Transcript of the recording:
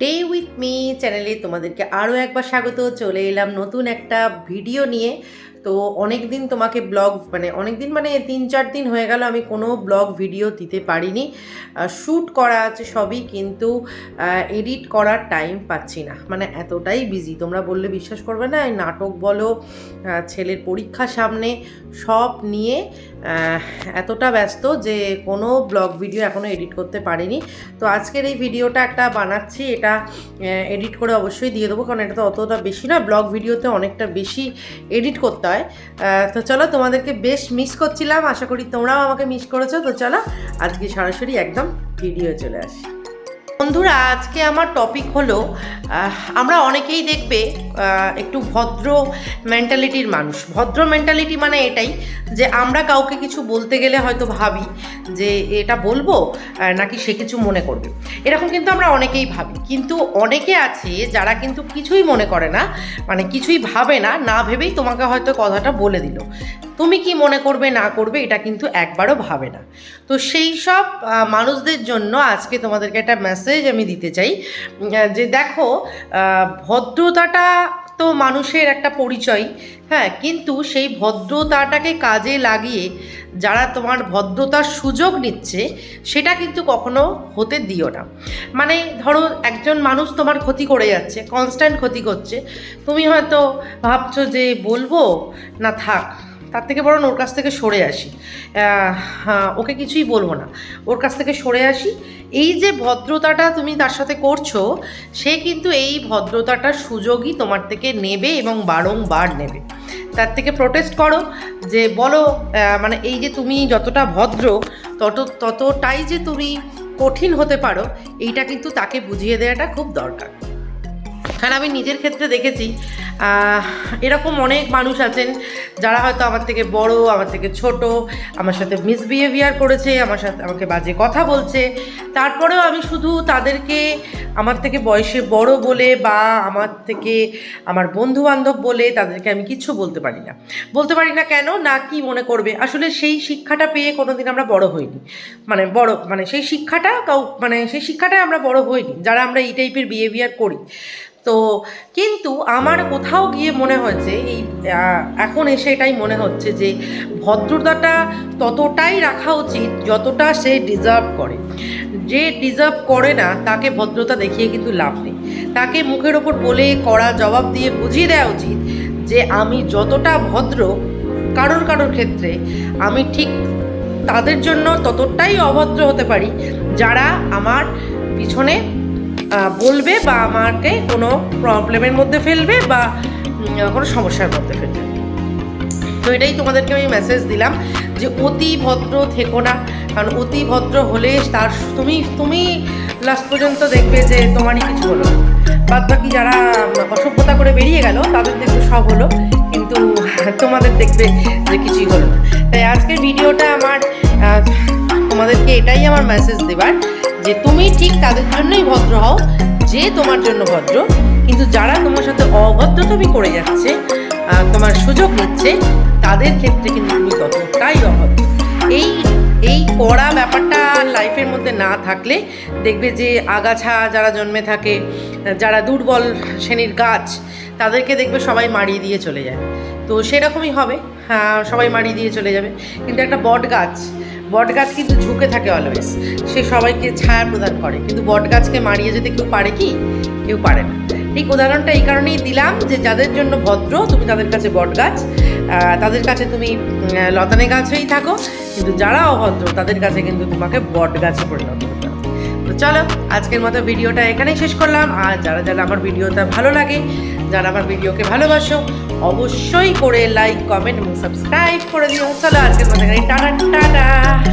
Day with me চ্যানেলে তোমাদেরকে আরও একবার স্বাগত। চলে এলাম নতুন একটা ভিডিও নিয়ে। তো অনেক দিন তোমাকে ব্লগ মানে অনেক দিন মানে তিন, চার দিন হয়ে গেল, আমি কোনো ব্লগ ভিডিও দিতে পারিনি। শ্যুট করা আছে সবই, কিন্তু এডিট করার টাইম পাচ্ছি না। মানে এতটাই বিজি তোমরা বললে বিশ্বাস করবে না, এই নাটক বলো ছেলের পরীক্ষা সামনে, সব নিয়ে এতটা ব্যস্ত যে কোনো ব্লগ ভিডিও এখনও এডিট করতে পারিনি। তো আজকের এই ভিডিওটা একটা বানাচ্ছি, এটা এডিট করে অবশ্যই দিয়ে দেবো, কারণ এটা তো অতটা বেশি না ব্লগ ভিডিওতে অনেকটা বেশি এডিট করতে হয় তো চলো তোমাদেরকে বেশ মিস করছিলাম। আশা করি তোমরাও আমাকে মিস করেছ। তো চলো, আজকে সরাসরি একদম ভিডিও চলে আসি। বন্ধুরা, আজকে আমার টপিক হলো আমরা অনেকেই দেখবে একটু ভদ্র মেন্টালিটির মানুষ। ভদ্র মেন্টালিটি মানে এটাই যে আমরা কাউকে কিছু বলতে গেলে হয়তো ভাবি যে এটা বলব নাকি সে কিছু মনে করবে। এরকম কিন্তু আমরা অনেকেই ভাবি। কিন্তু অনেকে আছে যারা কিন্তু কিছুই মনে করে না মানে কিছুই ভাবে না না ভেবেই তোমাকে হয়তো কথাটা বলে দিল। তুমি কি মনে করবে, না করবে, এটা কিন্তু একবারও ভাবে না। তো সেই সব মানুষদের জন্য আজকে তোমাদেরকে একটা মেসেজ আমি দিতে চাই যে দেখো ভদ্রতাটা তো মানুষের একটা পরিচয় হ্যাঁ কিন্তু সেই ভদ্রতাটাকে কাজে লাগিয়ে যারা তোমার ভদ্রতার সুযোগ নিচ্ছে, সেটা কিন্তু কখনো হতে দিও না। মানে ধরো, একজন মানুষ তোমার ক্ষতি করে যাচ্ছে কনস্ট্যান্ট ক্ষতি করছে, তুমি হয়তো ভাবছ যে বলব, না থাক তার থেকে বরং ওর কাছ থেকে সরে আসি। ওকে কিছুই বলব না। ওর কাছ থেকে সরে আসি। এই যে ভদ্রতাটা তুমি তার সাথে করছ, সে কিন্তু এই ভদ্রতাটার সুযোগই তোমার থেকে নেবে এবং বারংবার নেবে। তার থেকে প্রোটেস্ট করো যে, বলো মানে এই যে তুমি যতটা ভদ্র, তত, ততটাই যে তুমি কঠিন হতে পারো, এইটা কিন্তু তাকে বুঝিয়ে দেওয়াটা খুব দরকার। কারণ আমি নিজের ক্ষেত্রে দেখেছি এরকম অনেক মানুষ আছেন যারা হয়তো আমার থেকে বড়, আমার থেকে ছোট, আমার সাথে মিসবিহেভিয়ার করেছে, আমার সাথে আমাকে বাজে কথা বলছে। তারপরেও আমি শুধু তাদেরকে আমার থেকে বয়সে বড় বলে বা আমার থেকে আমার বন্ধু বান্ধব বলে তাদেরকে আমি কিচ্ছু বলতে পারি না। বলতে পারি না কেন? না কি মনে করবে? আসলে সেই শিক্ষাটা পেয়ে কোনোদিন আমরা বড় হইনি। মানে বড় মানে সেই শিক্ষাটা কাউ মানে সেই শিক্ষাটাই আমরা বড় হইনি। যারা আমরা এই টাইপের বিহেভিয়ার করি। তো কিন্তু আমার কোথাও গিয়ে মনে হয়েছে, এই এখন এসে এটাই মনে হচ্ছে যে ভদ্রতাটা ততটাই রাখা উচিত যতটা সে ডিজার্ভ করে। যে ডিজার্ভ করে না, তাকে ভদ্রতা দেখিয়ে কিন্তু লাভ নেই। তাকে মুখের ওপর বলে, কড়া জবাব দিয়ে বুঝিয়ে দেওয়া উচিত যে আমি যতটা ভদ্র কারোর কারোর ক্ষেত্রে, আমি ঠিক তাদের জন্য ততটাই অভদ্র হতে পারি যারা আমার পিছনে বলবে বা আমাকে কোনো প্রবলেমের মধ্যে ফেলবে বা কোনো সমস্যার মধ্যে ফেলবে। তো এটাই তোমাদেরকে আমি মেসেজ দিলাম যে অতি ভদ্র থেকো না, কারণ অতি ভদ্র হলে তার তুমি তুমি লাস্ট পর্যন্ত দেখবে যে তোমারই কিছু হলো বাদ বাকি যারা অসভ্যতা করে বেরিয়ে গেল, তাদের দেখবে সব হলো, কিন্তু তোমাদের দেখবে যে কিছুই হলো না। তাই আজকের ভিডিওটা আমার তোমাদেরকে এটাই আমার মেসেজ দেবার যে তুমি ঠিক তাদের জন্যই ভদ্র হও, যে তোমার জন্য ভদ্র। কিন্তু যারা তোমার সাথে অভদ্রতামি করে যাচ্ছে তোমার সুযোগ নিচ্ছে, তাদের ক্ষেত্রে কিন্তু তুমি ততটাই অভদ্র। এই এই কড়া ব্যাপারটা লাইফের মধ্যে না থাকলে দেখবে যে আগাছা যারা জন্মে থাকে, যারা দুর্বল শ্রেণির গাছ, তাদেরকে দেখবে সবাই মারিয়ে দিয়ে চলে যায়। তো সেরকমই হবে হ্যাঁ সবাই মারিয়ে দিয়ে চলে যাবে। কিন্তু একটা বট গাছ বট গাছ কিন্তু ঝুঁকে থাকে অলওয়েজ সে সবাইকে ছায়া প্রদান করে। কিন্তু বট গাছকে মারিয়ে যেতে কেউ পারে কি? কেউ পারে না। ঠিক উদাহরণটা এই কারণেই দিলাম যে যাদের জন্য ভদ্র, তুমি তাদের কাছে বট গাছ তাদের কাছে তুমি লতানে গাছ হয়েই থাকো। কিন্তু যারা অভদ্র, তাদের কাছে কিন্তু তোমাকে বট গাছে পরিণত হতে হবে। তো চলো, আজকের মতো ভিডিওটা এখানেই শেষ করলাম। আর যারা যারা আমার ভিডিওটা ভালো লাগে, যারা আমার ভিডিওকে ভালোবাসো, অবশ্যই করে লাইক কমেন্ট এবং সাবস্ক্রাইব করে দিও। চলো, আজকের মতো টাটা টাটা।